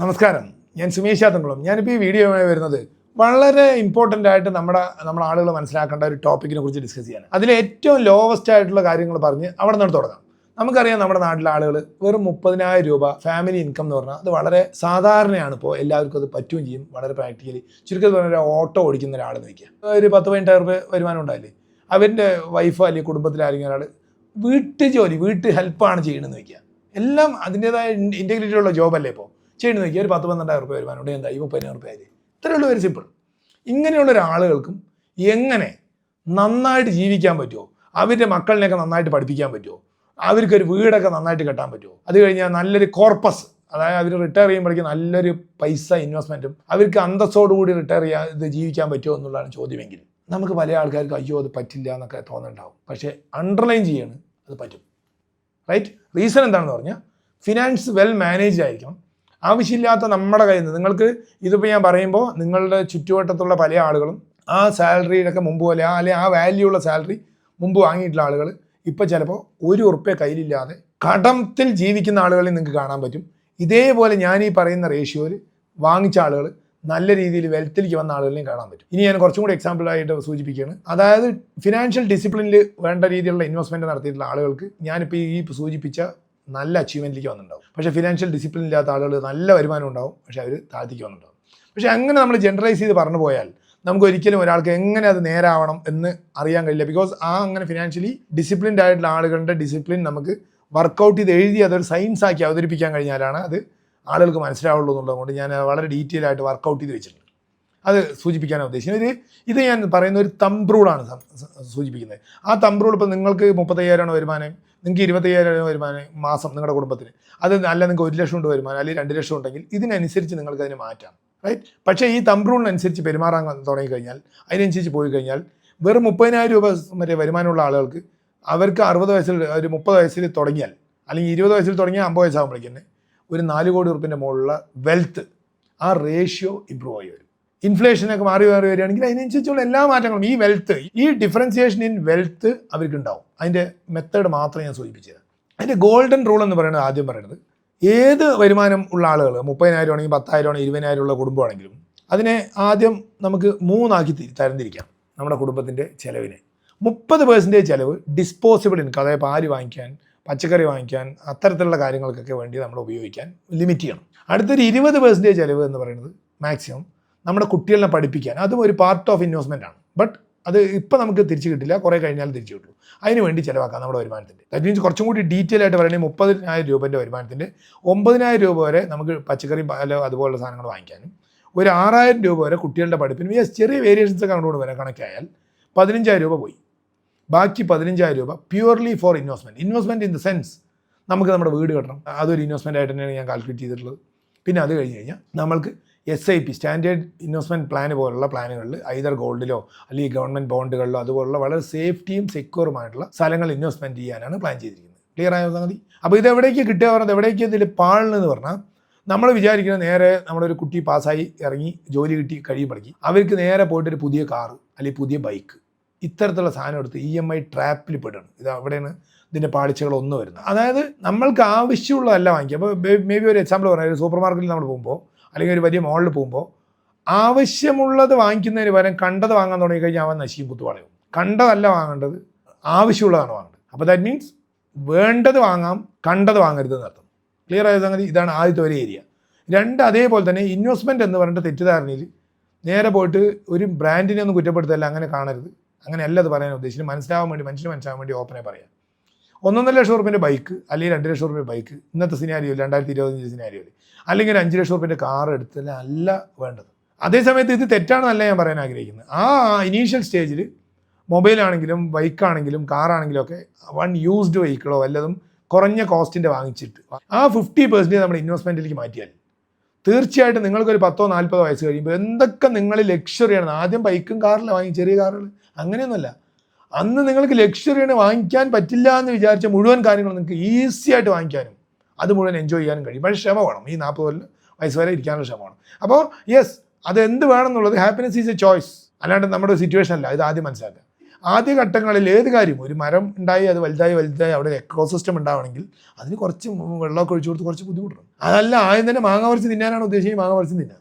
നമസ്കാരം. ഞാൻ സുമേഷ് ചാത്തൻകുളം. ഞാനിപ്പോൾ ഈ വീഡിയോയുമായി വരുന്നത് വളരെ ഇമ്പോർട്ടന്റ് ആയിട്ട് നമ്മുടെ നമ്മുടെ ആളുകൾ മനസ്സിലാക്കേണ്ട ഒരു ടോപ്പിക്കിനെ കുറിച്ച് ഡിസ്കസ് ചെയ്യാൻ അതിൽ ഏറ്റവും ലോവസ്റ്റ് ആയിട്ടുള്ള കാര്യങ്ങൾ പറഞ്ഞ് അവിടെ നിന്ന് തുടങ്ങാം. നമുക്കറിയാം നമ്മുടെ നാട്ടിലെ ആളുകൾ വെറും മുപ്പതിനായിരം രൂപ ഫാമിലി ഇൻകം എന്ന് പറഞ്ഞാൽ അത് വളരെ സാധാരണയാണ് ഇപ്പോൾ എല്ലാവർക്കും അത് പറ്റുകയും ചെയ്യും. വളരെ പ്രാക്ടിക്കലി ചുരുക്കത്തിൽ പറഞ്ഞാൽ ഒരു ഓട്ടോ ഓടിക്കുന്ന ഒരാളെന്ന് വയ്ക്കുക ഒരു പത്ത് പതിനെട്ടായിരം രൂപ വരുമാനം ഉണ്ടായില്ലേ? അവരുടെ വൈഫോ അല്ലെങ്കിൽ കുടുംബത്തിലെ ആരെങ്കിലും ഒരാൾ വീട്ടു ജോലി വീട്ട് ഹെൽപ്പാണ് ചെയ്യണമെന്ന് വയ്ക്കുക എല്ലാം അതിന്റേതായ ഇന്റഗ്രിറ്റി ഉള്ള ജോബല്ലേ ഇപ്പോൾ? ചെയ്യണമെന്ന് നോക്കിയാൽ ഒരു പത്ത് പന്ത്രണ്ടായിരം റുപ്യ വരുമാനം എന്താ ഈ മുപ്പതിനായിരം റുപ്യ ആയി ഇത്രയുള്ള ഒരു സിമ്പിൾ ഇങ്ങനെയുള്ള ഒരാളുകൾക്കും എങ്ങനെ നന്നായിട്ട് ജീവിക്കാൻ പറ്റുമോ അവരുടെ മക്കളിനെയൊക്കെ നന്നായിട്ട് പഠിപ്പിക്കാൻ പറ്റുമോ അവർക്കൊരു വീടൊക്കെ നന്നായിട്ട് കെട്ടാൻ പറ്റുമോ അത് കഴിഞ്ഞാൽ നല്ലൊരു കോർപ്പസ് അതായത് അവർ റിട്ടയർ ചെയ്യുമ്പോഴേക്കും നല്ലൊരു പൈസ ഇൻവെസ്റ്റ്മെന്റും അവർക്ക് അന്തസ്സോടുകൂടി റിട്ടയർ ചെയ്യാൻ ഇത് ജീവിക്കാൻ പറ്റുമോ എന്നുള്ളതാണ് ചോദ്യമെങ്കിൽ. നമുക്ക് പല ആൾക്കാർക്ക് അയ്യോ അത് പറ്റില്ല എന്നൊക്കെ തോന്നുന്നുണ്ടാവും പക്ഷേ അണ്ടർലൈൻ ചെയ്യാണ് അത് പറ്റും. റൈറ്റ് റീസൺ എന്താണെന്ന് പറഞ്ഞാൽ ഫിനാൻസ് വെൽ മാനേജ് ആയിരിക്കണം. ആവശ്യമില്ലാത്ത നമ്മുടെ കയ്യിൽ നിന്ന്. നിങ്ങൾക്ക് ഇതിപ്പോൾ ഞാൻ പറയുമ്പോൾ നിങ്ങളുടെ ചുറ്റുവട്ടത്തുള്ള പല ആളുകളും ആ സാലറിയിലൊക്കെ മുമ്പ് പോലെ ആ അല്ലെങ്കിൽ ആ വാല്യൂ ഉള്ള സാലറി മുമ്പ് വാങ്ങിയിട്ടുള്ള ആളുകൾ ഇപ്പോൾ ചിലപ്പോൾ ഒരു ഉറുപ്പ്യ കയ്യിലില്ലാതെ കടത്തിൽ ജീവിക്കുന്ന ആളുകളെ നിങ്ങൾക്ക് കാണാൻ പറ്റും. ഇതേപോലെ ഞാൻ ഈ പറയുന്ന റേഷ്യോയിൽ വാങ്ങിച്ച ആളുകൾ നല്ല രീതിയിൽ വെൽത്തിലേക്ക് വന്ന ആളുകളെയും കാണാൻ പറ്റും. ഇനി ഞാൻ കുറച്ചും കൂടി എക്സാമ്പിളായിട്ട് സൂചിപ്പിക്കുകയാണ്. അതായത് ഫിനാൻഷ്യൽ ഡിസിപ്ലിനിൽ വേണ്ട രീതിയിലുള്ള ഇൻവെസ്റ്റ്മെന്റ് നടത്തിയിട്ടുള്ള ആളുകൾക്ക് ഞാനിപ്പോൾ ഈ സൂചിപ്പിച്ച നല്ല അച്ചീവ്മെന്റിലേക്ക് വന്നിട്ടുണ്ടാവും. പക്ഷേ ഫിനാൻഷ്യൽ ഡിസിപ്ലിൻ ഇല്ലാത്ത ആളുകൾ നല്ല വരുമാനം ഉണ്ടാവും. പക്ഷേ അവർ താഴ്ത്തിക്ക് വന്നിട്ടുണ്ടാവും. പക്ഷേ അങ്ങനെ നമ്മൾ ജനറലൈസ് ചെയ്ത് പറഞ്ഞു പോയാൽ നമുക്ക് ഒരിക്കലും ഒരാൾക്ക് എങ്ങനെ അത് നേരാവണം എന്ന് അറിയാൻ കഴിയില്ല. ബിക്കോസ് ആ അങ്ങനെ ഫിനാൻഷ്യലി ഡിസിപ്ലിൻഡ് ആയിട്ടുള്ള ആളുകളുടെ ഡിസിപ്ലിൻ നമുക്ക് വർക്കൗട്ട് ചെയ്ത് എഴുതി അതൊരു സയൻസ് ആക്കി അവതരിപ്പിക്കാൻ കഴിഞ്ഞാലാണ് അത് ആളുകൾക്ക് മനസ്സിലാവുള്ളൂ എന്നുള്ളതുകൊണ്ട് ഞാൻ വളരെ ഡീറ്റെയിൽ ആയിട്ട് വർക്കൗട്ട് ചെയ്ത് വെച്ചിട്ടുണ്ട്. അത് സൂചിപ്പിക്കാനാണ് ഉദ്ദേശിക്കുന്നത് ഒരു ഇത് ഞാൻ പറയുന്ന ഒരു സം- സൂചിപ്പിക്കുന്നത്. ആ റൂൾ ഇപ്പോൾ നിങ്ങൾക്ക് മുപ്പത്തയ്യായിരമാണ് വരുമാനം. നിങ്ങൾക്ക് ഇരുപത്തയ്യായിരം വരുമാനം മാസം നിങ്ങളുടെ കുടുംബത്തിന്. അത് അല്ല നിങ്ങൾക്ക് ഒരു ലക്ഷം ഉണ്ട് വരുമാനം അല്ലെങ്കിൽ രണ്ട് ലക്ഷം ഉണ്ടെങ്കിൽ ഇതിനനുസരിച്ച് നിങ്ങൾക്ക് അതിന് മാറ്റാം. റൈറ്റ് പക്ഷേ ഈ തമ്പ് റൂളിനനുസരിച്ച് പെരുമാറാൻ തുടങ്ങിക്കഴിഞ്ഞാൽ അതിനനുസരിച്ച് പോയി കഴിഞ്ഞാൽ വെറും മുപ്പതിനായിരം രൂപ വരെ വരുമാനമുള്ള ആളുകൾക്ക് അവർക്ക് അറുപത് വയസ്സിൽ ഒരു മുപ്പത് വയസ്സിൽ തുടങ്ങിയാൽ അല്ലെങ്കിൽ ഇരുപത് വയസ്സിൽ തുടങ്ങിയാൽ അമ്പത് വയസ്സാകുമ്പോഴേക്കും ഒരു നാല് കോടി ഉറുപ്പിന്റെ മുകളിലുള്ള വെൽത്ത് ആ റേഷ്യോ ഇമ്പ്രൂവ് ആയി വരും. ഇൻഫ്ലേഷനൊക്കെ മാറി മാറി വരികയാണെങ്കിൽ അതിനനുസരിച്ചുള്ള എല്ലാ മാറ്റങ്ങളും ഈ വെൽത്ത് ഈ ഡിഫറൻസിയേഷൻ ഇൻ വെൽത്ത് അവർക്ക് ഉണ്ടാവും അതിന്റെ മെത്തേഡ് മാത്രമേ ഞാൻ സൂചിപ്പിച്ചത് അതിന്റെ ഗോൾഡൻ റൂൾ എന്ന് പറയുന്നത് ആദ്യം പറയുന്നത് ഏത് വരുമാനം ഉള്ള ആളുകൾ മുപ്പതിനായിരം ആണെങ്കിൽ പത്തായിരം ആണെങ്കിൽ ഇരുപതിനായിരം ഉള്ള കുടുംബമാണെങ്കിലും അതിനെ ആദ്യം നമുക്ക് മൂന്നാക്കി തരംതിരിക്കാം നമ്മുടെ കുടുംബത്തിന്റെ ചിലവിനെ. മുപ്പത് പേഴ്സന്റേജ് ചിലവ് ഡിസ്പോസിബിൾ ഇൻകം അതായത് പാൽ വാങ്ങിക്കാൻ പച്ചക്കറി വാങ്ങിക്കാൻ അത്തരത്തിലുള്ള കാര്യങ്ങൾക്കൊക്കെ വേണ്ടി നമ്മൾ ഉപയോഗിക്കാൻ ലിമിറ്റ് ചെയ്യണം. അടുത്തൊരു ഇരുപത് പേഴ്സന്റേജ് ചിലവ് എന്ന് പറയുന്നത് മാക്സിമം നമ്മുടെ കുട്ടികളെ പഠിപ്പിക്കാൻ. അതും ഒരു പാർട്ട് ഓഫ് ഇൻവെസ്റ്റ്മെന്റ് ആണ്. ബട്ട് അത് ഇപ്പം നമുക്ക് തിരിച്ചു കിട്ടില്ല. കുറേ കഴിഞ്ഞാൽ തിരിച്ചു കിട്ടും അതിന് വേണ്ടി ചിലവാക്കാം നമ്മുടെ വരുമാനത്തിന്റെ. ദാറ്റ് മീൻസ് കുറച്ചും കൂടി ഡീറ്റെയിൽ ആയിട്ട് പറയുകയാണെങ്കിൽ മുപ്പതിനായിരം രൂപന്റെ വരുമാനത്തിന്റെ. ഒമ്പതിനായിരം രൂപ വരെ നമുക്ക് പച്ചക്കറി പാൽ അതുപോലുള്ള സാധനങ്ങൾ വാങ്ങിക്കാനും. ഒരു ആറായിരം രൂപ വരെ കുട്ടികളുടെ പഠിപ്പിനും. ചെറിയ വേരിയേഷൻസ് ഒക്കെ അങ്ങോട്ട് വരെ കണക്കായാൽ പതിനഞ്ചായിരം രൂപ പോയി. ബാക്കി പതിനഞ്ചായിരം രൂപ purely for investment investment in the sense നമുക്ക് നമ്മുടെ വീട് കെട്ടണം. അതൊരു ഇൻവെസ്റ്റ്മെന്റ് ആയിട്ട് തന്നെയാണ് ഞാൻ കാൽക്കുലേറ്റ് ചെയ്തിട്ടുള്ളത്. പിന്നെ അത് കഴിഞ്ഞ് കഴിഞ്ഞാൽ നമ്മൾക്ക് S I P standard investment plan പോലുള്ള പ്ലാനുകളിൽ ഐതർ ഗോൾഡിലോ അല്ലെങ്കിൽ ഗവൺമെന്റ് ബോണ്ടുകളിലോ അതുപോലുള്ള വളരെ സേഫ്റ്റിയും സെക്യൂറുമായിട്ടുള്ള സ്ഥലങ്ങൾ ഇൻവെസ്റ്റ്മെന്റ് ചെയ്യാനാണ് പ്ലാൻ ചെയ്തിരിക്കുന്നത്. ക്ലിയർ ആയ സംഗതി? അപ്പോൾ ഇത് എവിടേക്ക് കിട്ടുക പറഞ്ഞത് എവിടേക്ക് ഇതിൽ പാളെന്ന് പറഞ്ഞാൽ നമ്മൾ വിചാരിക്കുന്നത് നേരെ നമ്മളൊരു കുട്ടി പാസ്സായി ഇറങ്ങി ജോലി കിട്ടി കഴിയുമ്പോഴേക്ക് അവർക്ക് നേരെ പോയിട്ട് ഒരു പുതിയ കാറ് അല്ലെങ്കിൽ പുതിയ ബൈക്ക് ഇത്തരത്തിലുള്ള സാധനം എടുത്ത് ഇ എം ഐ ട്രാപ്പിൽ പെടണം. ഇത് അവിടെയാണ് ഇതിന്റെ പാളിച്ചകളൊന്നും വരുന്നത്. അതായത് നമ്മൾക്ക് ആവശ്യമുള്ളതല്ല വാങ്ങിക്കുക. അപ്പോൾ മേ ബി ഒരു എക്സാമ്പിൾ പറയാം. ഒരു സൂപ്പർ മാർക്കറ്റിൽ നമ്മൾ പോകുമ്പോൾ അല്ലെങ്കിൽ ഒരു വലിയ മോളിൽ പോകുമ്പോൾ ആവശ്യമുള്ളത് വാങ്ങിക്കുന്നതിന് പകരം കണ്ടത് വാങ്ങാൻ തുടങ്ങിക്കഴിഞ്ഞാൽ അവൻ നശിക്കും കുത്തുവാളയും കണ്ടതല്ല വാങ്ങേണ്ടത് ആവശ്യമുള്ളതാണ് വാങ്ങേണ്ടത്. അപ്പോൾ ദാറ്റ് മീൻസ് വേണ്ടത് വാങ്ങാം കണ്ടത് വാങ്ങരുത് എന്നർത്ഥം ക്ലിയർ ആയ സംഗതി? ഇതാണ് ആദ്യത്തെ ഒരു ഏരിയ രണ്ട് അതേപോലെ തന്നെ ഇൻവെസ്റ്റ്മെന്റ് എന്ന് പറഞ്ഞിട്ട് തെറ്റിദ്ധാരണയിൽ നേരെ പോയിട്ട് ഒരു ബ്രാൻഡിനെ ഒന്നും കുറ്റപ്പെടുത്തല്ല അങ്ങനെ കാണരുത്. അങ്ങനെയല്ല അത് പറയാൻ ഉദ്ദേശിച്ചത്. മനസ്സിലാവാൻ വേണ്ടി മനുഷ്യന് മനസ്സിലാവാൻ വേണ്ടി ഓപ്പണെ പറയാം. ഒന്നൊന്നര ലക്ഷം റുപ്യന്റെ ബൈക്ക് അല്ലെങ്കിൽ രണ്ട് ലക്ഷം റുപ്യ ബൈക്ക് ഇന്നത്തെ സിനാരിയോ രണ്ടായിരത്തി ഇരുപത്തഞ്ച് സിനാരിയോയിൽ അല്ലെങ്കിൽ ഒരു അഞ്ച് ലക്ഷം റുപ്യന്റെ കാർ എടുത്തല്ല അല്ല വേണ്ടത്. അതേസമയത്ത് ഇത് തെറ്റാണെന്നല്ല ഞാൻ പറയാൻ ആഗ്രഹിക്കുന്നത്. ആ ഇനീഷ്യൽ സ്റ്റേജിൽ മൊബൈലാണെങ്കിലും ബൈക്കാണെങ്കിലും കാറാണെങ്കിലും ഒക്കെ വൺ യൂസ്ഡ് വെഹിക്കിളോ വല്ലതും കുറഞ്ഞ കോസ്റ്റിന്റെ വാങ്ങിച്ചിട്ട് ആ ഫിഫ്റ്റി പെർസെന്റേജ് നമ്മൾ ഇൻവെസ്റ്റ്മെന്റിലേക്ക് മാറ്റിയാൽ തീർച്ചയായിട്ടും നിങ്ങൾക്കൊരു പത്തോ നാൽപ്പതോ വയസ്സ് കഴിയുമ്പോൾ എന്തൊക്കെ നിങ്ങൾ ലക്ഷറിയാണ് ആദ്യം ബൈക്കും കാറില്ല വാങ്ങി ചെറിയ കാറുകൾ അങ്ങനെയൊന്നുമല്ല. അന്ന് നിങ്ങൾക്ക് ലക്ഷറിയാണ് വാങ്ങിക്കാൻ പറ്റില്ല എന്ന് വിചാരിച്ച മുഴുവൻ കാര്യങ്ങളും നിങ്ങൾക്ക് ഈസി ആയിട്ട് വാങ്ങിക്കാനും അത് മുഴുവൻ എൻജോയ് ചെയ്യാനും കഴിയും. പക്ഷേ ക്ഷമ വേണം. ഈ നാൽപ്പത് വയസ്സ് വരെ ഇരിക്കാനുള്ള ക്ഷമ വേണം. അപ്പോൾ യെസ് അത് എന്ത് വേണം എന്നുള്ളത് ഹാപ്പിനെസ് ഈസ് എ ചോയ്സ് അല്ലാണ്ട് നമ്മുടെ സിറ്റുവേഷൻ അല്ല. ഇത് ആദ്യം മനസ്സിലാക്കുക. ആദ്യ ഘട്ടങ്ങളിൽ ഏത് കാര്യം? ഒരു മരം ഉണ്ടായി അത് വലുതായി വലുതായി അവിടെ എക്കോസിസ്റ്റം ഉണ്ടാവണമെങ്കിൽ അതിന് കുറച്ച് വെള്ളമൊക്കെ ഒഴിച്ചു കൊടുത്ത് കുറച്ച് ബുദ്ധിമുട്ടുണ്ട് അതല്ല ആദ്യം തന്നെ മാങ്ങ പറിച്ച് തിന്നാനാണ് ഉദ്ദേശിച്ചത്. മാങ്ങ പറിച്ച് തിന്നാൻ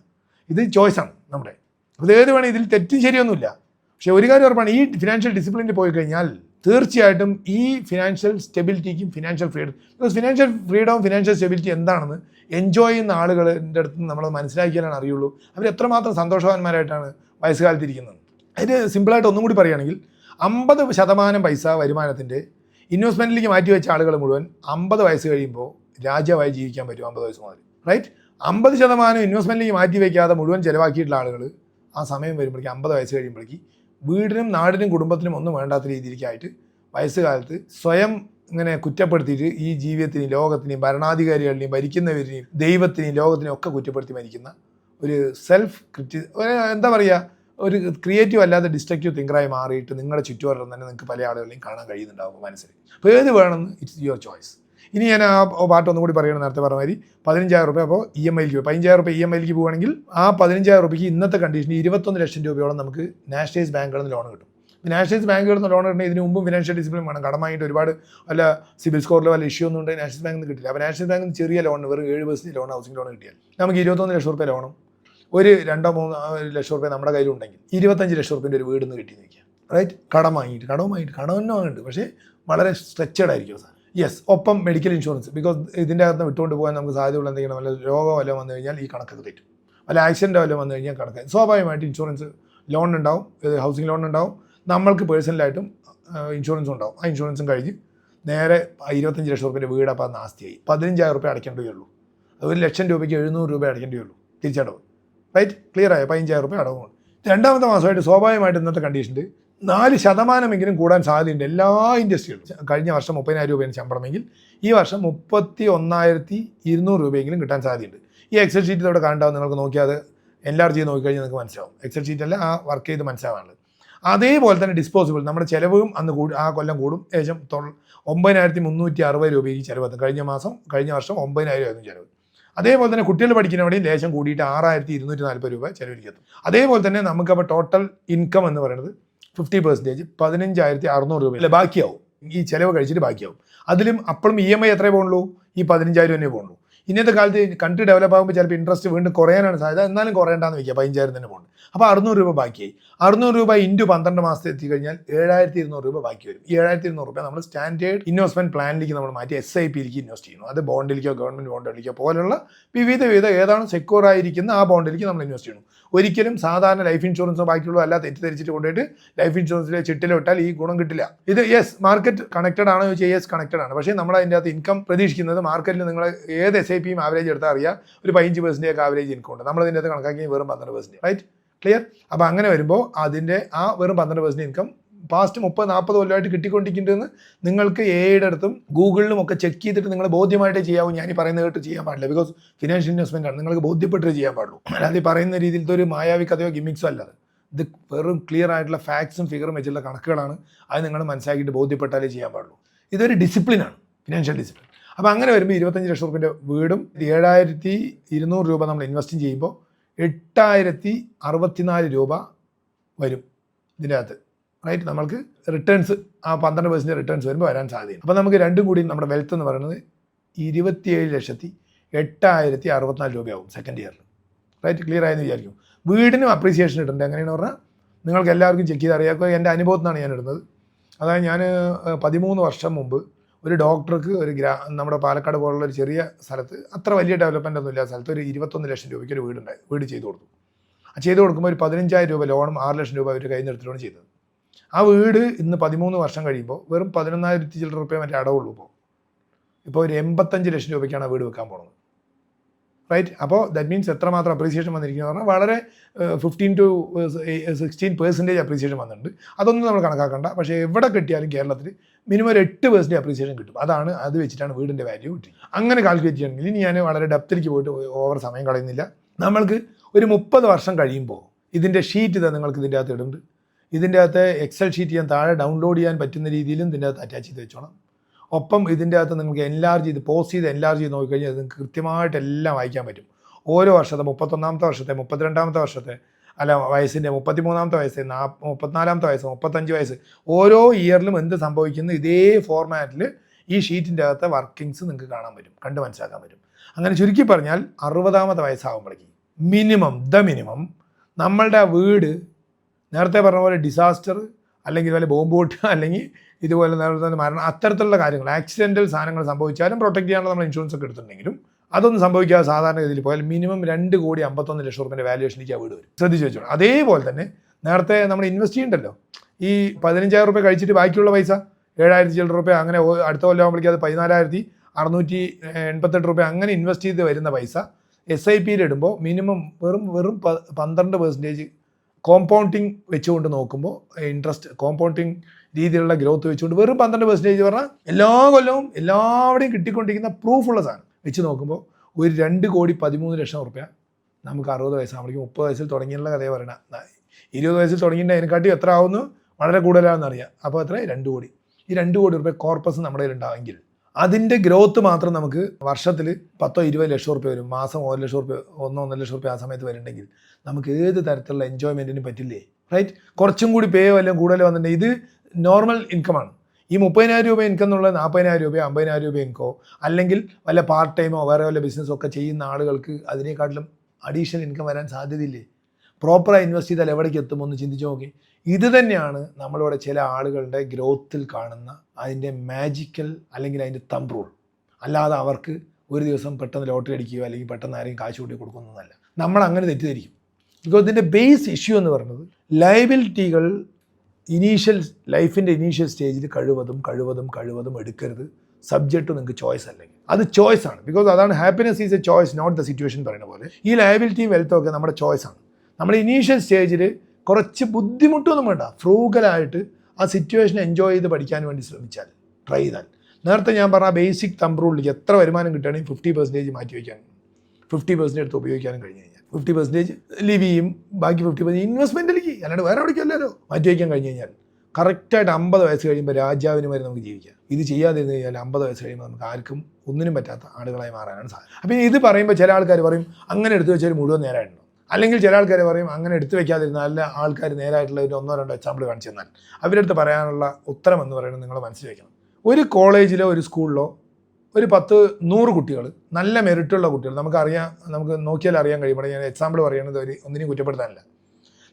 ഇത് ചോയ്സാണ് നമ്മുടെ. അത് ഏത് വേണം ഇതിൽ തെറ്റും ശരിയൊന്നുമില്ല. പക്ഷേ ഒരു കാര്യം ഉറപ്പാണ് ഈ ഫിനാൻഷ്യൽ ഡിസിപ്ലിനിൽ പോയി കഴിഞ്ഞാൽ തീർച്ചയായിട്ടും ഈ ഫിനാൻഷ്യൽ സ്റ്റെബിലിറ്റിക്കും ഫിനാൻഷ്യൽ ഫ്രീഡം ബിക്കോസ് ഫിനാൻഷ്യൽ ഫ്രീഡവും ഫിനാൻഷ്യൽ സ്റ്റെബിലിറ്റി എന്താണെന്ന് എൻജോയ് ചെയ്യുന്ന ആളുകളുടെ അടുത്ത് നമ്മൾ മനസ്സിലാക്കിയാലാണ് അറിയുള്ളൂ. അവർ എത്രമാത്രം സന്തോഷവാന്മാരായിട്ടാണ് വയസ്സുകാലത്തിരിക്കുന്നത് അതിന് സിമ്പിളായിട്ട് ഒന്നും കൂടി പറയുകയാണെങ്കിൽ അമ്പത് ശതമാനം പൈസ വരുമാനത്തിന്റെ ഇൻവെസ്റ്റ്മെന്റിലേക്ക് മാറ്റി വെച്ച ആളുകൾ മുഴുവൻ അമ്പത് വയസ്സ് കഴിയുമ്പോൾ രാജ്യമായി ജീവിക്കാൻ പറ്റും അമ്പത് വയസ്സ് മുതൽ റൈറ്റ് അമ്പത് ശതമാനം ഇൻവെസ്റ്റ്മെന്റിലേക്ക് മാറ്റി വയ്ക്കാതെ മുഴുവൻ ചിലവാക്കിയിട്ടുള്ള ആളുകൾ ആ സമയം വരുമ്പോഴേക്കും അമ്പത് വയസ്സ് കഴിയുമ്പോഴേക്ക് വീടിനും നാടിനും കുടുംബത്തിനും ഒന്നും വേണ്ടാത്ത രീതിയിലേക്കായിട്ട് വയസ്സുകാലത്ത് സ്വയം ഇങ്ങനെ കുറ്റപ്പെടുത്തിയിട്ട് ഈ ജീവിതത്തിനെയും ലോകത്തിനെയും ഭരണാധികാരികളുടെയും ഭരിക്കുന്നവരെയും ദൈവത്തിനെയും ലോകത്തിനെയും ഒക്കെ കുറ്റപ്പെടുത്തി മരിക്കുന്ന ഒരു സെൽഫ് ക്രിറ്റി എന്താ പറയുക ഒരു ക്രിയേറ്റീവ് അല്ലാതെ ഡിസ്ട്രക്റ്റീവ് തിങ്കറായി മാറിയിട്ട് നിങ്ങളുടെ ചുറ്റുപാടും തന്നെ നിങ്ങൾക്ക് പല ആളുകളെയും കാണാൻ കഴിയുന്നുണ്ടാവും മനസ്സിൽ. അപ്പോൾ ഏത് വേണമെന്ന് ഇറ്റ്സ് യുവർ ചോയ്സ് ഇനി ഞാൻ ആ പാട്ട് ഒന്നും കൂടി പറയണം നേരത്തെ പറഞ്ഞ മാതിരി പതിനഞ്ചായിരം റുപ്യ അപ്പോൾ ഇ എം ഐക്ക് പതിനഞ്ചായിരം റുപ്യ ഇ എം ഐക്ക് പോവുകയാണെങ്കിൽ ആ പതിനഞ്ചായിരം റുപ്യക്ക് ഇന്നത്തെ കണ്ടീഷനിൽ ഇരുപത്തൊന്ന് ലക്ഷം രൂപയോളം നമുക്ക് നാഷണലൈസ് ബാങ്കുകളിൽ നിന്ന് ലോൺ കിട്ടും. നാഷണലൈസ് ബാങ്കുകളിൽ നിന്ന് ലോൺ കിട്ടണമെങ്കിൽ ഇതിന് മുമ്പും ഫിനാൻഷ്യൽ ഡിസിപ്ലിൻ വേണം. കടമായിട്ട് ഒരുപാട് വല്ല സിബിൽ സ്കോറിൽ വല്ല ഇഷ്യൂ ഒന്നും ഉണ്ടെങ്കിൽ നാഷണൽ ബാങ്കിൽ നിന്ന് കിട്ടില്ല. അപ്പോൾ നാഷണൽ ബാങ്കിൽ നിന്ന് ചെറിയ ലോൺ വെറും ഏഴ് പെർസെന്റ് ലോൺ ഹൗസിംഗ് ലോൺ കിട്ടിയാൽ നമുക്ക് ഇരുപത്തൊന്ന് ലക്ഷം റുപ്യ ലോണും ഒരു രണ്ടോ മൂന്നോ ലക്ഷം റുപ്യ നമ്മുടെ കയ്യിലുണ്ടെങ്കിൽ ഇരുപത്തഞ്ച് ലക്ഷം റുപ്യന്റെ ഒരു വീട് നിന്ന് കിട്ടി നിൽക്കുക റൈറ്റ് കടം വാങ്ങിയിട്ട് കടവും വാങ്ങിയിട്ട് കടം തന്നെ പക്ഷേ വളരെ സ്ട്രെച്ചഡ് ആയിരിക്കും സാർ? യെസ് ഒപ്പം മെഡിക്കൽ ഇൻഷുറൻസ് ബിക്കോസ് ഇതിന്റെ അകത്ത് വിട്ടുകൊണ്ട് പോകാൻ നമുക്ക് സാധ്യതയുള്ള എന്തെങ്കിലും വല്ല രോഗം വല്ലതും വന്നു കഴിഞ്ഞാൽ ഈ കണക്കൊക്കെ തെറ്റും. വല്ല ആക്സിഡന്റ് വല്ലതും വന്നു കഴിഞ്ഞാൽ കണക്ക്. സ്വാഭാവികമായിട്ട് ഇൻഷുറൻസ് ലോൺ ഉണ്ടാവും. ഹൗസിംഗ് ലോൺ ഉണ്ടാവും. നമ്മൾക്ക് പേഴ്സണലായിട്ടും ഇൻഷുറൻസ് ഉണ്ടാവും. ആ ഇൻഷുറൻസും കഴിഞ്ഞ് നേരെ ഇരുപത്തഞ്ച് ലക്ഷം റുപ്യന്റെ വീട് അപ്പോൾ നാസ്തിയായി. പതിനഞ്ചായിരം റുപ്യ അടയ്ക്കേണ്ടേ ഉള്ളൂ അത് ഒരു ലക്ഷം രൂപയ്ക്ക് എഴുന്നൂറ് രൂപ അടയ്ക്കേണ്ടി ഉള്ളൂ തിരിച്ചടവ്. റൈറ്റ് ക്ലിയർ ആയ? പതിനഞ്ചായിരം റുപ്യ അടവുമാണ്. രണ്ടാമത്തെ മാസമായിട്ട് സ്വാഭാവികമായിട്ട് ഇന്നത്തെ കണ്ടീഷനിൽ നാല് ശതമാനമെങ്കിലും കൂടാൻ സാധ്യതയുണ്ട് എല്ലാ ഇൻഡസ്ട്രികളും. കഴിഞ്ഞ വർഷം മുപ്പതിനായിരം രൂപയാണ് ശമ്പളമെങ്കിൽ ഈ വർഷം മുപ്പത്തി ഒന്നായിരത്തി ഇരുന്നൂറ് രൂപയെങ്കിലും കിട്ടാൻ സാധ്യതയുണ്ട്. ഈ എക്സൽ ഷീറ്റ് അവിടെ കാണണ്ടാവും നിങ്ങൾക്ക് നോക്കിയാൽ അത് എല്ലാവരും ചെയ്ത് നോക്കിക്കഴിഞ്ഞാൽ നിങ്ങൾക്ക് മനസ്സിലാവും. എക്സൽ ഷീറ്റ് അല്ല ആ വർക്ക് ചെയ്ത് മനസ്സിലാവാനുള്ളത്. അതേപോലെ തന്നെ ഡിസ്പോസിബിൾ നമ്മുടെ ചിലവും അന്ന് കൂടും ആ കൊല്ലം കൂടും. ഏകദേശം തൊ ഒമ്പതിനായിരത്തി മുന്നൂറ്റി അറുപത് രൂപയ്ക്ക് ചിലവ് കഴിഞ്ഞ മാസം കഴിഞ്ഞ വർഷം ഒമ്പതിനായിരം ആയിരുന്നു ചിലവ്. അതേപോലെ തന്നെ കുട്ടികൾ പഠിക്കുന്നവിടെയും ലേശം കൂടിയിട്ട് ആറായിരത്തി ഇരുന്നൂറ്റി നാൽപ്പത് രൂപ ചിലവിലേക്ക് എത്തും അതേപോലെ തന്നെ നമുക്കപ്പോൾ ടോട്ടൽ ഇൻകം എന്ന് പറയുന്നത് ഫിഫ്റ്റി പെർസെന്റേജ് പതിനഞ്ചായിരത്തി അറുന്നൂറ് രൂപ. അല്ലെ? ബാക്കിയാവും. ഈ ചിലവ് കഴിച്ചിട്ട് ബാക്കിയാവും. അതിലും അപ്പോഴും ഇ എം ഐ എത്രയേ പോകുള്ളൂ ഈ പതിനഞ്ചായിരം തന്നെ പോകുള്ളൂ ഇന്നത്തെ കാലത്ത് കൺട്രി ഡെവലപ്പ് ആകുമ്പോൾ ചിലപ്പോൾ ഇൻട്രസ്റ്റ് വീണ്ടും കുറയാനാണ് സാധ്യത. എന്നാലും കുറയേണ്ടെന്ന് വയ്ക്കുക. പതിനഞ്ചായിരം തന്നെ പോകുന്നു അപ്പോൾ അറുന്നൂറ് രൂപ ബാക്കിയായി. അറുന്നൂറ് രൂപ ഇന്റു പന്ത്രണ്ട് എത്തി കഴിഞ്ഞാൽ ഏഴായിരത്തി ഇരുന്നൂറ് രൂപ ബാക്കി വരും ഈ ഏഴായിരത്തി ഇരുന്നൂറ് രൂപ നമ്മൾ സ്റ്റാൻഡേർഡ് ഇൻവെസ്റ്റ്മെന്റ് പ്ലാനിലേക്ക് നമ്മൾ മാറ്റി എസ് ഐ പിയിലേക്ക് ഇൻവെസ്റ്റ് ചെയ്യുന്നു. അത് ബോണ്ടിലേക്കോ ഗവൺമെന്റ് ബോണ്ടിലേക്കോ പോലുള്ള വിവിധ വിവിധ ഏതാണ് സെക്യൂർ ആയിരിക്കുന്ന ആ ബോണ്ടിലേക്ക് നമ്മൾ ഇൻവെസ്റ്റ് ചെയ്യുന്നു. ഒരിക്കലും സാധാരണ ലൈഫ് ഇൻഷുറൻസോ ബാക്കിയുള്ള അല്ല തെറ്റിദ്ധരിച്ചിട്ട് കൊണ്ടുപോയിട്ട് ലൈഫ് ഇൻഷുറൻസിലെ ചിട്ടിൽ വിട്ടാൽ ഈ ഗുണം കിട്ടില്ല. ഇത് യെസ് മാർക്കറ്റ് കണക്റ്റഡ് ആണോ ചോദിച്ചാൽ യെസ് കണക്റ്റഡ് ആണ്. പക്ഷേ നമ്മൾ അതിന്റെ അകത്ത് ഇൻകം പ്രതീക്ഷിക്കുന്നത് മാർക്കറ്റിൽ നിങ്ങൾ ഏത് എസ് ഐ പിയും ആവറേജ് എടുത്താൽ അറിയാം ഒരു പതിനഞ്ച് പെർസെന്റേജ് ഒക്കെ ആവറേജ് ഇൻകം ഉണ്ട്. നമ്മൾ ഇതിന്റെ അകത്ത് കണക്കാക്കി വെറും പന്ത്രണ്ട് പെർസെന്റ് റൈറ്റ് ക്ലിയർ അപ്പോൾ അങ്ങനെ വരുമ്പോൾ അതിന്റെ ആ വെറും പന്ത്രണ്ട് പെർസെന്റ് ഇൻകം പാസ്റ്റ് മുപ്പത് നാൽപ്പത് കൊല്ലമായിട്ട് കിട്ടിക്കൊണ്ടിരിക്കുന്നുണ്ടെന്ന് നിങ്ങൾക്ക് ഏയുടെ അടുത്തും ഗൂഗിളിലും ഒക്കെ ചെക്ക് ചെയ്തിട്ട് നിങ്ങൾ ബോധ്യമായിട്ട് ചെയ്യാവും. ഞാൻ ഈ പറയുന്നത് കേട്ട് ചെയ്യാൻ പാടില്ല. ബിക്കോസ് ഫിനാൻഷ്യൽ ഇൻവെസ്റ്റ്മെന്റ് ആണ്. നിങ്ങൾക്ക് ബോധ്യപ്പെട്ട് ചെയ്യാൻ പാടുള്ളൂ. അല്ലാതെ ഈ പറയുന്ന രീതിയിലത്തെ ഒരു മായാവി കഥയോ ഗിമിക്സോ അല്ലാതെ. ഇത് വെറും ക്ലിയർ ആയിട്ടുള്ള ഫാക്ട്സും ഫിഗറും വെച്ചുള്ള കണക്കുകളാണ്. അത് നിങ്ങൾ മനസ്സിലാക്കിയിട്ട് ബോധ്യപ്പെട്ടാലേ ചെയ്യാൻ പാടുള്ളൂ. ഇതൊരു ഡിസിപ്ലിനാണ് ഫിനാൻഷ്യൽ ഡിസിപ്ലിൻ അപ്പോൾ അങ്ങനെ വരുമ്പോൾ ഇരുപത്തഞ്ച് ലക്ഷം റുപ്യന്റെ വീടും ഏഴായിരത്തി ഇരുന്നൂറ് രൂപ നമ്മൾ ഇൻവെസ്റ്റ് ചെയ്യുമ്പോൾ എട്ടായിരത്തി അറുപത്തിനാല് രൂപ വരും ഇതിന്റെ അകത്ത് റൈറ്റ് നമ്മൾക്ക് റിട്ടേൺസ് ആ പന്ത്രണ്ട് പെർസെന്റ് റിട്ടേൺസ് വരുമ്പോൾ വരാൻ സാധ്യതയുണ്ട്. അപ്പോൾ നമുക്ക് രണ്ടും കൂടി നമ്മുടെ വെൽത്ത് എന്ന് പറയുന്നത് ഇരുപത്തിയേഴ് ലക്ഷത്തി എട്ടായിരത്തി അറുപത്തിനാല് രൂപയാവും സെക്കൻഡ് ഇയറിൽ റൈറ്റ് ക്ലിയർ ആയെന്ന് വിചാരിക്കും. വീടിനും അപ്രീസിയേഷൻ ഇടുന്നുണ്ട് എങ്ങനെയാണെന്ന് പറഞ്ഞാൽ നിങ്ങൾക്ക് എല്ലാവർക്കും ചെക്ക് ചെയ്ത് അറിയാം. എന്റെ അനുഭവത്തിനാണ് ഞാൻ ഇടുന്നത്. അതായത് ഞാൻ പതിമൂന്ന് വർഷം മുമ്പ് ഒരു ഡോക്ടർക്ക് ഒരു ഗ്രാ നമ്മുടെ പാലക്കാട് പോലുള്ള ഒരു ചെറിയ സ്ഥലത്ത് അത്ര വലിയ ഡെവലപ്മെന്റ് ഒന്നും ഇല്ല സ്ഥലത്ത് ഒരു ഇരുപത്തൊന്ന് ലക്ഷം രൂപയ്ക്ക് ഒരു വീടുണ്ടായി വീട് ചെയ്തു കൊടുത്തു. ആ ചെയ്തു കൊടുക്കുമ്പോൾ ഒരു പതിനഞ്ചായിരം രൂപ ലോണും ആറ് ലക്ഷം രൂപ അവർ കയ്യിൽ നിന്ന് എടുത്തിട്ടാണ് ചെയ്തത്. ആ വീട് ഇന്ന് പതിമൂന്ന് വർഷം കഴിയുമ്പോൾ വെറും പതിനൊന്നായിരത്തി ചില്ലറ റുപ്യ മറ്റേ അടവുള്ളൂ ഇപ്പോൾ. ഇപ്പോൾ ഒരു എൺപത്തഞ്ച് ലക്ഷം രൂപയ്ക്കാണ് ആ വീട് വെക്കാൻ പോകുന്നത് റൈറ്റ് അപ്പോൾ ദാറ്റ് മീൻസ് എത്രമാത്രം അപ്രീസിയേഷൻ വന്നിരിക്കുന്നു പറഞ്ഞാൽ വളരെ fifteen to sixteen percentage appreciation വന്നിട്ടുണ്ട്. അതൊന്നും നമ്മൾ കണക്കാക്കണ്ട. പക്ഷേ എവിടെ കിട്ടിയാലും കേരളത്തിൽ മിനിമം ഒരു എട്ട് പെർസെന്റ് അപ്രീസിയേഷൻ കിട്ടും. അതാണ് അത് വെച്ചിട്ടാണ് വീടിന്റെ വാല്യൂ കിട്ടി. അങ്ങനെ കാൽക്കുലേറ്റ് ചെയ്യണമെങ്കിൽ ഇനി ഞാൻ വളരെ ഡെപ്തിലേക്ക് പോയിട്ട് ഓവർ സമയം കളയുന്നില്ല. നമ്മൾക്ക് ഒരു മുപ്പത് വർഷം കഴിയുമ്പോൾ ഇതിന്റെ ഷീറ്റ് ഇതാ നിങ്ങൾക്ക് ഇതിന്റെ അകത്ത് ഇടുന്നുണ്ട്. ഇതിന്റെ അകത്ത് എക്സൽ ഷീറ്റ് ഞാൻ താഴെ ഡൗൺലോഡ് ചെയ്യാൻ പറ്റുന്ന രീതിയിലും ഇതിന്റെ അകത്ത് അറ്റാച്ച് ചെയ്ത് വെച്ചോണം. ഒപ്പം ഇതിന്റെ അകത്ത് നിങ്ങൾക്ക് എൻലാർജ് ചെയ്ത് പോസ് ചെയ്ത് എൻലാർജ് ചെയ്ത് നോക്കിക്കഴിഞ്ഞാൽ നിങ്ങൾക്ക് കൃത്യമായിട്ട് എല്ലാം വായിക്കാൻ പറ്റും. ഓരോ വർഷത്തെ മുപ്പത്തൊന്നാമത്തെ വർഷത്തെ മുപ്പത്തിരണ്ടാമത്തെ വർഷത്തെ അല്ല വയസ്സിന്റെ മുപ്പത്തിമൂന്നാമത്തെ വയസ്സ് നാ മുപ്പത്തിനാലാമത്തെ വയസ്സ് മുപ്പത്തഞ്ച് വയസ്സ് ഓരോ ഇയറിലും എന്ത് സംഭവിക്കുന്നു ഇതേ ഫോർമാറ്റിൽ ഈ ഷീറ്റിന്റെ അകത്തെ വർക്കിങ്സ് നിങ്ങൾക്ക് കാണാൻ പറ്റും കണ്ട് മനസ്സിലാക്കാൻ പറ്റും. അങ്ങനെ ചുരുക്കി പറഞ്ഞാൽ അറുപതാമത്തെ വയസ്സാകുമ്പോഴേക്കും മിനിമം ദ മിനിമം നമ്മളുടെ വീട് നേരത്തെ പറഞ്ഞ പോലെ ഡിസാസ്റ്റർ അല്ലെങ്കിൽ ഇതുപോലെ ബോംബ് പൊട്ടുക അല്ലെങ്കിൽ ഇതുപോലെ നേരത്തെ മരണം അത്തരത്തിലുള്ള കാര്യങ്ങൾ ആക്സിഡന്റൽ സാധനങ്ങൾ സംഭവിച്ചാലും പ്രൊട്ടക്ട് ചെയ്യാനുള്ള നമ്മൾ ഇൻഷുറൻസ് ഒക്കെ എടുത്തിട്ടുണ്ടെങ്കിലും അതൊന്നും സംഭവിക്കാതെ സാധാരണ രീതിയിൽ പോയാൽ മിനിമം രണ്ട് കോടി അമ്പത്തൊന്ന് ലക്ഷം റുപ്യന്റെ വാല്യുവേഷനിലേക്ക് ആ വീട് വരും. ശ്രദ്ധിച്ച് വെച്ചോളൂ. അതേപോലെ തന്നെ നേരത്തെ നമ്മൾ ഇൻവെസ്റ്റ് ചെയ്യണ്ടല്ലോ. ഈ പതിനഞ്ചായിരം റുപ്യ കഴിച്ചിട്ട് ബാക്കിയുള്ള പൈസ ഏഴായിരത്തി ചില്ലറ റുപ്യ അങ്ങനെ അടുത്ത കൊല്ലം ആകുമ്പോഴേക്കും അത് പതിനാലായിരത്തി അറുന്നൂറ്റി എൺപത്തെട്ട് റുപ്യ അങ്ങനെ ഇൻവെസ്റ്റ് ചെയ്ത് വരുന്ന പൈസ എസ് ഐ പിയിൽ ഇടുമ്പോൾ മിനിമം വെറും വെറും പന്ത്രണ്ട് പെർസെന്റേജ് കോമ്പൗണ്ടിങ് വെച്ചുകൊണ്ട് നോക്കുമ്പോൾ ഇൻട്രസ്റ്റ് കോമ്പൗണ്ടിങ് രീതിയിലുള്ള ഗ്രോത്ത് വെച്ചുകൊണ്ട് വെറും പന്ത്രണ്ട് പെർസെന്റേജ് പറഞ്ഞാൽ എല്ലാ കൊല്ലവും എല്ലാവിടെയും കിട്ടിക്കൊണ്ടിരിക്കുന്ന പ്രൂഫുള്ള സാധനം വെച്ച് നോക്കുമ്പോൾ ഒരു രണ്ട് കോടി പതിമൂന്ന് ലക്ഷം റുപ്യ നമുക്ക് അറുപത് വയസ്സാകുമ്പോഴേക്കും മുപ്പത് വയസ്സിൽ തുടങ്ങിയുള്ള കഥയെ പറയണ. ഇരുപത് വയസ്സിൽ തുടങ്ങിയിട്ട് അതിനെക്കാട്ടി എത്ര ആവുന്നു? വളരെ കൂടുതലാണെന്ന് അറിയാം അപ്പോൾ എത്ര രണ്ട് കോടി. ഈ രണ്ട് കോടി റുപ്യ കോർപ്പസ് നമ്മുടെ കയ്യിൽ ഉണ്ടാവെങ്കിൽ അതിന്റെ ഗ്രോത്ത് മാത്രം നമുക്ക് വർഷത്തിൽ പത്തോ ഇരുപത് ലക്ഷം റുപ്യ വരും. മാസം ഒരു ലക്ഷം റുപ്യ ഒന്നോ ഒന്നര ലക്ഷം റുപ്യ ആ സമയത്ത് വരുന്നുണ്ടെങ്കിൽ നമുക്ക് ഏത് തരത്തിലുള്ള എൻജോയ്മെന്റിനും പറ്റില്ലേ? റൈറ്റ് കുറച്ചും കൂടി പേ വല്ലതും കൂടുതൽ വന്നിട്ടുണ്ടെങ്കിൽ ഇത് നോർമൽ ഇൻകമാണ് ഈ മുപ്പതിനായിരം രൂപ ഇൻകം എന്നുള്ള നാൽപ്പതിനായിരം രൂപയോ അമ്പതിനായിരം രൂപ ഇൻകോ അല്ലെങ്കിൽ വല്ല പാർട്ട് ടൈമോ വേറെ വല്ല ബിസിനസ്സോ ഒക്കെ ചെയ്യുന്ന ആളുകൾക്ക് അതിനേക്കാട്ടിലും അഡീഷണൽ ഇൻകം വരാൻ സാധ്യതയില്ലേ? പ്രോപ്പറായി ഇൻവെസ്റ്റ് ചെയ്താൽ എവിടേക്ക് എത്തുമെന്ന് ചിന്തിച്ച് നോക്കി. ഇത് തന്നെയാണ് നമ്മളിവിടെ ചില ആളുകളുടെ ഗ്രോത്തിൽ കാണുന്ന അതിന്റെ മാജിക്കൽ അല്ലെങ്കിൽ അതിന്റെ തമ്പ് റൂൾ അല്ലാതെ അവർക്ക് ഒരു ദിവസം പെട്ടെന്ന് ലോട്ടറി അടിക്കുകയോ അല്ലെങ്കിൽ പെട്ടെന്ന് ആരെയും കാശ് കൂട്ടി കൊടുക്കുന്നതല്ല. നമ്മൾ അങ്ങനെ തെറ്റിദ്ധരിക്കും. ബിക്കോസ് ഇതിന്റെ ബേസ് ഇഷ്യൂ എന്ന് പറയുന്നത് ലയബിലിറ്റികൾ ഇനീഷ്യൽ ലൈഫിന്റെ ഇനീഷ്യൽ സ്റ്റേജിൽ കഴിവതും കഴിവതും കഴിവതും എടുക്കരുത്. സബ്ജക്റ്റ് നിങ്ങൾക്ക് ചോയ്സ് അല്ലെങ്കിൽ. അത് ചോയ്സ് ആണ്. ബിക്കോസ് അതാണ് happiness is a choice not the situation പറയുന്ന പോലെ. ഈ ലയബിലിറ്റിയും വെൽത്തും ഒക്കെ നമ്മുടെ ചോയ്സ് ആണ്. നമ്മൾ ഇനീഷ്യൽ സ്റ്റേജിൽ കുറച്ച് ബുദ്ധിമുട്ടൊന്നും വേണ്ട. ഫ്രൂഗലായിട്ട് ആ സിറ്റുവേഷൻ എൻജോയ് ചെയ്ത് പഠിക്കാൻ വേണ്ടി ശ്രമിച്ചാൽ ട്രൈ ചെയ്താൽ. നേരത്തെ ഞാൻ പറഞ്ഞ ബേസിക് തമ്പ് റൂളിൽ എത്ര വരുമാനം കിട്ടുകയാണെങ്കിൽ ഫിഫ്റ്റി പെർസെന്റേജ് മാറ്റി വയ്ക്കാൻ ഫിഫ്റ്റി പെർസെന്റേജ് എടുത്ത് ഉപയോഗിക്കാനും കഴിഞ്ഞു കഴിഞ്ഞാൽ. ഫിഫ്റ്റി പെർസെന്റേജ് ലിവ് ചെയ്യും ബാക്കി ഫിഫ്റ്റി പെർസെന്റ് ഇൻവെസ്റ്റ്മെന്റിലേക്ക് അല്ലാണ്ട് വേറെ എവിടേക്കല്ലോ മാറ്റി വയ്ക്കാൻ കഴിഞ്ഞ് കഴിഞ്ഞാൽ. കറക്റ്റായിട്ട് അമ്പത് വയസ്സ് കഴിയുമ്പോൾ രാജാവിന് വരെ നമുക്ക് ജീവിക്കാം. ഇത് ചെയ്യാതിരുന്ന് കഴിഞ്ഞാൽ അമ്പത് വയസ്സ് കഴിയുമ്പോൾ നമുക്ക് ആർക്കും ഒന്നിനും പറ്റാത്ത ആളുകളായി മാറാനാണ് സാധ്യത. അപ്പം ഇത് പറയുമ്പോൾ ചില ആൾക്കാർ പറയും അങ്ങനെ എടുത്തു വെച്ചാൽ മുഴുവൻ നേരായിട്ടുണ്ടോ? അല്ലെങ്കിൽ ചില ആൾക്കാർ പറയും അങ്ങനെ എടുത്തു വെക്കാതിരുന്ന നല്ല ആൾക്കാർ നേരായിട്ടുള്ള ഒരു ഒന്നോ രണ്ടോ എക്സാമ്പിൾ കാണിച്ചു തന്നാൽ. അവരടുത്ത് പറയാനുള്ള ഉത്തരം എന്ന് പറയുന്നത് നിങ്ങൾ മനസ്സിൽ വയ്ക്കണം ഒരു കോളേജിലോ ഒരു സ്കൂളിലോ ഒരു പത്ത് നൂറ് കുട്ടികൾ നല്ല മെറിറ്റുള്ള കുട്ടികൾ നമുക്കറിയാം നമുക്ക് നോക്കിയാൽ അറിയാൻ കഴിയും. ഞാൻ എക്സാമ്പിൾ പറയുന്നത് ഒരു ഒന്നിനും കുറ്റപ്പെടുത്താനല്ല.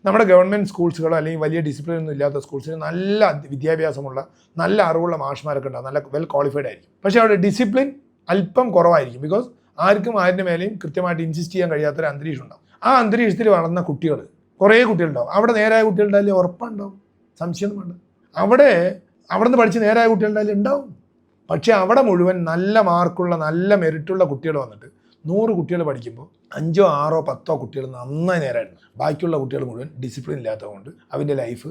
നമ്മുടെ ഗവൺമെന്റ് സ്കൂൾസുകളോ അല്ലെങ്കിൽ വലിയ ഡിസിപ്ലിൻ ഒന്നും ഇല്ലാത്ത സ്കൂൾസിൽ നല്ല വിദ്യാഭ്യാസമുള്ള നല്ല അറിവുള്ള മാഷ്മാരൊക്കെ ഉണ്ടാകും നല്ല വെൽ ക്വാളിഫൈഡ് ആയിരിക്കും. പക്ഷേ അവിടെ ഡിസിപ്ലിൻ അല്പം കുറവായിരിക്കും. ബിക്കോസ് ആർക്കും ആരുടെ മേലെയും കൃത്യമായിട്ട് ഇൻസിസ്റ്റ് ചെയ്യാൻ കഴിയാത്തൊരു അന്തരീക്ഷം ഉണ്ടാവും. ആ അന്തരീക്ഷത്തിൽ വളർന്ന കുട്ടികൾ കുറേ കുട്ടികളുണ്ടാവും. അവിടെ നേരായ കുട്ടികളുണ്ടായാലും ഉറപ്പുണ്ടാവും. സംശയമൊന്നും വേണ്ട അവിടെ അവിടെ നിന്ന് പഠിച്ച് നേരായ കുട്ടികളുണ്ടായാലും ഉണ്ടാവും. പക്ഷേ അവിടെ മുഴുവൻ നല്ല മാർക്കുള്ള നല്ല മെറിറ്റുള്ള കുട്ടികൾ വന്നിട്ട് നൂറ് കുട്ടികൾ പഠിക്കുമ്പോൾ അഞ്ചോ ആറോ പത്തോ കുട്ടികൾ നന്നായി നേരായിരുന്നു ബാക്കിയുള്ള കുട്ടികൾ മുഴുവൻ ഡിസിപ്ലിൻ ഇല്ലാത്തതുകൊണ്ട് അവന്റെ ലൈഫ്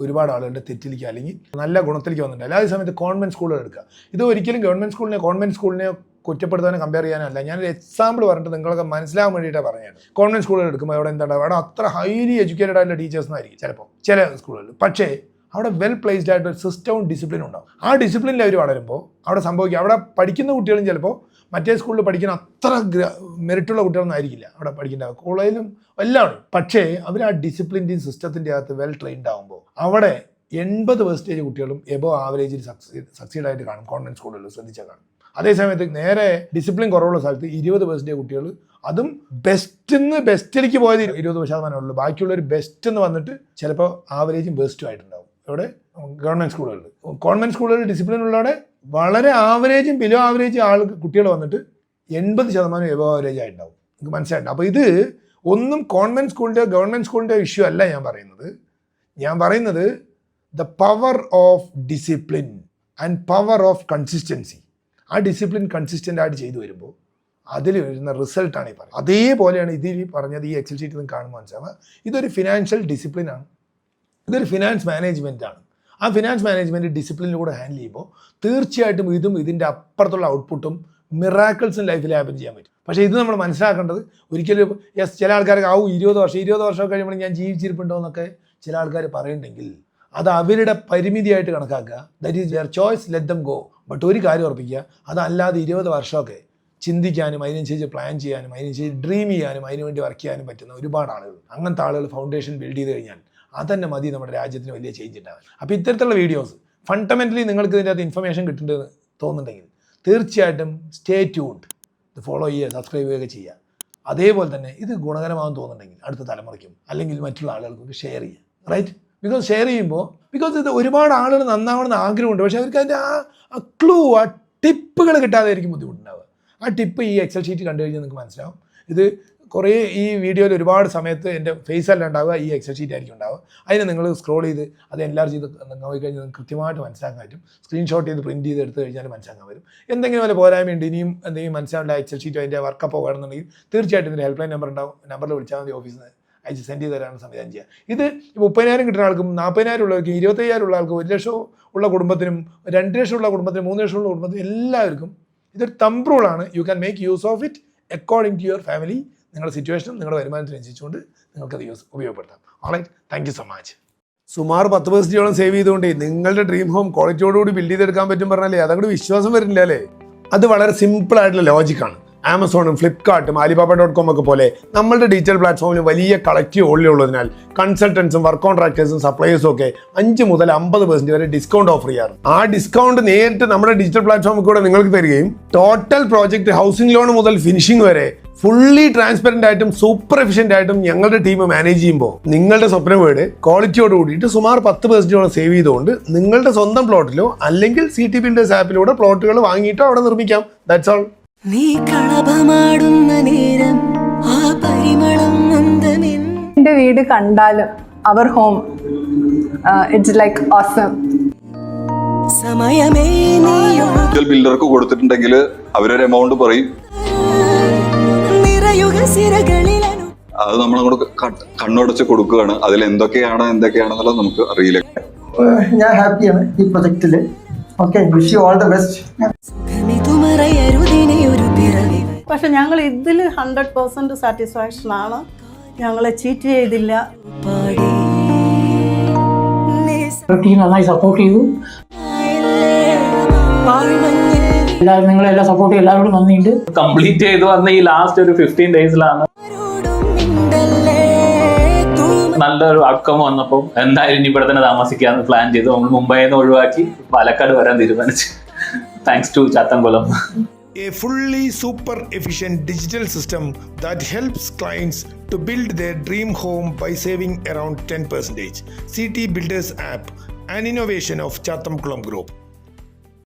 ഒരുപാട് ആളുകളുടെ തെറ്റിലേക്ക് അല്ലെങ്കിൽ നല്ല ഗുണത്തിലേക്ക് വന്നിട്ടുണ്ട് അതേ സമയത്ത് കോൺവെന്റ് സ്കൂളുകൾ എടുക്കുക. ഇത് ഒരിക്കലും ഗവൺമെന്റ് സ്കൂളിനെ കോൺവെന്റ് സ്കൂളിനെ കുറ്റപ്പെടുത്താനോ കമ്പയർ ചെയ്യാനല്ല ഞാനൊരു എക്സാമ്പിൾ പറഞ്ഞിട്ട് നിങ്ങൾക്ക് മനസ്സിലാകാൻ വേണ്ടിയിട്ടാണ് പറഞ്ഞത്. കോൺവെന്റ് സ്കൂളുകൾ എടുക്കുമ്പോൾ അവിടെ എന്താണ്? അവിടെ അത്ര ഹൈലി എഡ്യൂക്കേറ്റഡ് ആയിട്ടുള്ള ടീച്ചേഴ്സ് ആയിരിക്കും ചിലപ്പോൾ ചില സ്കൂളുകളിൽ പക്ഷേ അവിടെ വെൽ പ്ലേസ്ഡ് ആയിട്ട് ഒരു സിസ്റ്റവും ഡിസിപ്ലിനും ഉണ്ടാവും. ആ ഡിസിപ്ലിനിൽ അവർ വളരുമ്പോൾ അവിടെ സംഭവിക്കും. അവിടെ പഠിക്കുന്ന കുട്ടികളും ചിലപ്പോൾ മറ്റേ സ്കൂളിൽ പഠിക്കുന്ന അത്ര മെറിറ്റുള്ള കുട്ടികളൊന്നും ആയിരിക്കില്ല. അവിടെ പഠിക്കേണ്ട കോളേജിലും എല്ലാം പക്ഷേ അവർ ആ ഡിസിപ്ലിന്റെയും സിസ്റ്റത്തിന്റെ അകത്ത് വെൽ ട്രെയിൻഡ് ആകുമ്പോൾ അവിടെ എൺപത് പെർസെന്റേജ് കുട്ടികളും എബോ ആവറേജിൽ സക്സീഡ് സക്സീഡ് ആയിട്ട് കാണും. കോൺവെന്റ് സ്കൂളുകളിൽ ശ്രദ്ധിച്ചാൽ കാണും. അതേസമയത്ത് നേരെ ഡിസിപ്ലിൻ കുറവുള്ള സ്ഥലത്ത് ഇരുപത് പെർസെന്റേജ് കുട്ടികൾ അതും ബെസ്റ്റിന്ന് ബെസ്റ്റിലേക്ക് പോയത് ഇരുപത് ശതമാനമേ ഉള്ളൂ. ബാക്കിയുള്ളവർ ബെസ്റ്റ് എന്ന് വന്നിട്ട് ചിലപ്പോൾ ആവറേജും ബെസ്റ്റും ആയിട്ടുണ്ടാവും. ഇവിടെ ഗവൺമെന്റ് സ്കൂളുകളിൽ കോൺവെന്റ് സ്കൂളുകളിൽ ഡിസിപ്ലിൻ ഉള്ളവിടെ വളരെ ആവറേജും ബിലോ ആവറേജും ആൾ കുട്ടികൾ വന്നിട്ട് എൺപത് ശതമാനം എബോ ആവറേജ് ആയിട്ടുണ്ടാവും. നിങ്ങൾക്ക് മനസ്സിലായിട്ടുണ്ട്? അപ്പോൾ ഇത് ഒന്നും കോൺവെന്റ് സ്കൂളിന്റെ ഗവൺമെന്റ് സ്കൂളിന്റെ ഇഷ്യൂ അല്ല ഞാൻ പറയുന്നത്. ഞാൻ പറയുന്നത് the power of discipline and power of consistency ആ ഡിസിപ്ലിൻ കൺസിസ്റ്റന്റ് ആയിട്ട് ചെയ്തു വരുമ്പോൾ അതിൽ വരുന്ന റിസൾട്ടാണ് ഈ പറയുന്നത്. അതേപോലെയാണ് ഇതിൽ പറഞ്ഞത് ഈ എക്സൽ ഷീറ്റ് നിന്ന് കാണുമ്പോൾ മനസ്സിലാവുക. ഇതൊരു ഫിനാൻഷ്യൽ ഡിസിപ്ലിനാണ് ഇതൊരു ഫിനാൻസ് മാനേജ്മെന്റ് ആണ്. ആ ഫിനാൻസ് മാനേജ്മെന്റ് ഡിസിപ്ലിനിലൂടെ ഹാൻഡിൽ ചെയ്യുമ്പോൾ തീർച്ചയായിട്ടും ഇതും ഇതിന്റെ അപ്പുറത്തുള്ള ഔട്ട്പുട്ടും മിറാക്കിൾസും ലൈഫിൽ ഹാപ്പൻ ചെയ്യാൻ പറ്റും. പക്ഷേ ഇത് നമ്മൾ മനസ്സിലാക്കേണ്ടത് ഒരിക്കലും യെസ് ചില ആൾക്കാർക്ക് ആവും ഇരുപത് വർഷം ഇരുപത് വർഷം കഴിയുമ്പോൾ ഞാൻ ജീവിച്ചിരിപ്പുണ്ടോ എന്നൊക്കെ ചില ആൾക്കാർ പറയുന്നുണ്ടെങ്കിൽ അത് അവരുടെ പരിമിതിയായിട്ട് കണക്കാക്കുക. That is your choice let them go but ഒരു കാര്യം ഉറപ്പിക്കുക അതല്ലാതെ ഇരുപത് വർഷമൊക്കെ ചിന്തിക്കാനും അതിനനുസരിച്ച് പ്ലാൻ ചെയ്യാനും അതിനനുസരിച്ച് ഡ്രീം ചെയ്യാനും അതിനുവേണ്ടി വർക്ക് ചെയ്യാനും പറ്റുന്ന ഒരുപാട് ആളുകൾ. അങ്ങനത്തെ ആളുകൾ ഫൗണ്ടേഷൻ ബിൽഡ് ചെയ്ത് കഴിഞ്ഞാൽ അതന്നെ മതി നമ്മുടെ രാജ്യത്തിന് വലിയ ചേഞ്ച് ഉണ്ടാകാൻ അപ്പോൾ ഇത്തരത്തിലുള്ള വീഡിയോസ് ഫണ്ടമെന്റലി നിങ്ങൾക്ക് ഇതിന്റെ അകത്ത് ഇൻഫർമേഷൻ കിട്ടുന്നുണ്ടെന്ന് തോന്നുന്നുണ്ടെങ്കിൽ തീർച്ചയായിട്ടും സ്റ്റേ ട്യൂൺഡ് ഇത് ഫോളോ ചെയ്യുക സബ്സ്ക്രൈബ് ചെയ്യുകയൊക്കെ ചെയ്യുക. അതേപോലെ തന്നെ ഇത് ഗുണകരമാകും തോന്നുന്നുണ്ടെങ്കിൽ അടുത്ത തലമുറയ്ക്കും അല്ലെങ്കിൽ മറ്റുള്ള ആളുകൾക്കൊക്കെ ഷെയർ ചെയ്യുക. റൈറ്റ് ബിക്കോസ് ഷെയർ ചെയ്യുമ്പോൾ ബിക്കോസ് ഇത് ഒരുപാട് ആളുകൾ നന്നാവണമെന്ന് ആഗ്രഹമുണ്ട്. പക്ഷേ അവർക്ക് അതിന്റെ ആ ക്ലൂ ആ ടിപ്പുകൾ കിട്ടാതെ ആയിരിക്കും ബുദ്ധിമുട്ടുണ്ടാവുക. ആ ടിപ്പ് ഈ എക്സൽ ഷീറ്റ് കണ്ടു കഴിഞ്ഞാൽ നിങ്ങൾക്ക് മനസ്സിലാവും. ഇത് കുറേ ഈ വീഡിയോയിൽ ഒരുപാട് സമയത്ത് എന്റെ ഫേസ് അല്ല ഉണ്ടാവുക ഈ എക്സൽ ഷീറ്റ് ആയിരിക്കും ഉണ്ടാവുക. അതിന് നിങ്ങൾ സ്ക്രോൾ ചെയ്ത് അത് എല്ലാവരും ചെയ്ത് നോക്കി കഴിഞ്ഞാൽ നിങ്ങൾക്ക് കൃത്യമായിട്ട് മനസ്സിലാക്കാൻ പറ്റും. സ്ക്രീൻഷോട്ട് ചെയ്ത് പ്രിന്റ് ചെയ്ത് എടുത്തു കഴിഞ്ഞാൽ മനസ്സിലാക്കാൻ വരും എന്തെങ്കിലും വല്ല പോരായ്മയുണ്ട് ഇനിയും എന്തെങ്കിലും മനസ്സിലാവേണ്ട എക്സൽ ഷീറ്റോ അതിന്റെ വർക്കപ്പോ വേണമെന്നുണ്ടെങ്കിൽ തീർച്ചയായിട്ടും ഇതിന്റെ ഹെൽപ്പ് ലൈൻ നമ്പർ ഉണ്ടാവും നമ്പറിൽ വിളിച്ചാൽ മതി ഓഫീസിൽ അയച്ച് സെൻഡ് ചെയ്ത് സംവിധാനം ചെയ്യുക ഇത് മുപ്പതിനായിരം കിട്ടുന്ന ആൾക്കും നാൽപ്പതിനായിരം ഉള്ളവർക്കും ഇരുപത്തയ്യായിരം ഉള്ള ആൾക്കും ഒരു ലക്ഷം ഉള്ള കുടുംബത്തിനും രണ്ട് ലക്ഷം ഉള്ള കുടുംബത്തിനും മൂന്ന് ലക്ഷം ഉള്ള കുടുംബത്തിനും എല്ലാവർക്കും ഇതൊരു thumb റൂളാണ് you can make use of it according to your family നിങ്ങളുടെ സിറ്റുവേഷനും നിങ്ങളുടെ വരുമാനത്തിനനുസരിച്ചുകൊണ്ട് നിങ്ങൾക്കത് യൂസ് ഉപയോഗപ്പെടുത്താം. Alright thank you so much സുമാർ പത്ത് പെർസെന്റോളം സേവ് ചെയ്തുകൊണ്ട് നിങ്ങളുടെ ഡ്രീം ഹോം ക്വാളിറ്റിയോടുകൂടി ബിൽഡ് ചെയ്തെടുക്കാൻ പറ്റും പറഞ്ഞാലേ അതങ്ങോട്ട് വിശ്വാസം വരുന്നില്ല അല്ലേ? അത് വളരെ സിമ്പിൾ ആയിട്ടുള്ള ലോജിക്കാണ് ആമസോണും ഫ്ലിപ്കാർട്ടും ആലിബാബ ഡോട്ട് കോം ഒക്കെ പോലെ നമ്മളുടെ ഡിജിറ്റൽ പ്ലാറ്റ്ഫോമിൽ വലിയ കളക്റ്റീവ് ഓൾഡി ഉള്ളതിനാൽ കൺസൾട്ടൻസും വർക്ക് കോൺട്രാക്ടേഴ്സും സപ്ലൈയേഴ്സും ഒക്കെ അഞ്ച് മുതൽ അമ്പത് പെർസെന്റ് വരെ ഡിസ്കൗണ്ട് ഓഫർ ചെയ്യാറ്. ആ ഡിസ്കൗണ്ട് നേരിട്ട് നമ്മുടെ ഡിജിറ്റൽ പ്ലാറ്റ്ഫോമിൽ കൂടെ നിങ്ങൾക്ക് തരികയും ടോട്ടൽ പ്രോജക്റ്റ് ഹൗസിംഗ് ലോൺ മുതൽ ഫിനിഷിംഗ് വരെ ഫുള്ളി ട്രാൻസ്പെറന്റ് ആയിട്ടും സൂപ്പർ എഫിഷ്യന്റ് ആയിട്ടും ഞങ്ങളുടെ ടീം മാനേജ് ചെയ്യുമ്പോൾ നിങ്ങളുടെ സ്വപ്ന വീട് ക്വാളിറ്റിയോട് കൂടിയിട്ട് സുമാർ പത്ത് പെർസെന്റോളം സേവ് ചെയ്തുകൊണ്ട് നിങ്ങളുടെ സ്വന്തം പ്ലോട്ടിലോ അല്ലെങ്കിൽ സി ടി ബിൽഡേഴ്സ് ആപ്പിലൂടെ പ്ലോട്ടുകൾ വാങ്ങിയിട്ടോ അവിടെ നിർമ്മിക്കാം. ദാറ്റ്സ് ഓൾ നീ കളഭമാടുന്ന നേരം ആ പരിമളം എന്റെ വീട് കണ്ടാലും അവർ ഹോം. ഇറ്റ്സ് ലൈക്ക് ഓസം സമയമേ ബിൽഡർക്ക് കൊടുത്തിട്ടുണ്ടെങ്കിൽ അവരൊരു എമൗണ്ട് പറയും. നിറയുക അത് നമ്മൾ അങ്ങോട്ട് ക- കണ്ണുടച്ച് കൊടുക്കുകയാണ്. അതിൽ എന്തൊക്കെയാണ് എന്തൊക്കെയാണെന്നുള്ളത് നമുക്ക് അറിയില്ല. ഞാൻ ഹാപ്പിയാണ് ഈ പ്രൊജക്റ്റിൽ okay wish you all the best പക്ഷെ ഞങ്ങൾ ഇതിൽ ഹൺഡ്രഡ് പെർസെന്റ് സാറ്റിസ്ഫാക്ഷൻ ആണ്. ഞങ്ങളെ ചീറ്റ് ചെയ്തില്ല. നന്നായി സപ്പോർട്ട് ചെയ്തു. എല്ലാവരും നിങ്ങളെല്ലാം സപ്പോർട്ട് ചെയ്യും എല്ലാവരോടും നന്ദിയുണ്ട്. കംപ്ലീറ്റ് ചെയ്തു വന്ന ഈ ലാസ്റ്റ് ഒരു ഫിഫ്റ്റീൻ ഡേയ്സിലാണ് നല്ലൊരു ഔട്ട്കം വന്നപ്പോൾ എന്തായാലും ഇനി ഇവിടെ തന്നെ താമസിക്കാന്ന് പ്ലാൻ ചെയ്തു. നമ്മൾ മുംബൈയിൽ നിന്ന് ഒഴിവാക്കി പാലക്കാട് വരാൻ തീരുമാനിച്ചു. Thanks to Chathankulam. A fully super efficient digital system that helps clients to build their dream home by saving around 10%. CT Builders app, an innovation of Chatham Group.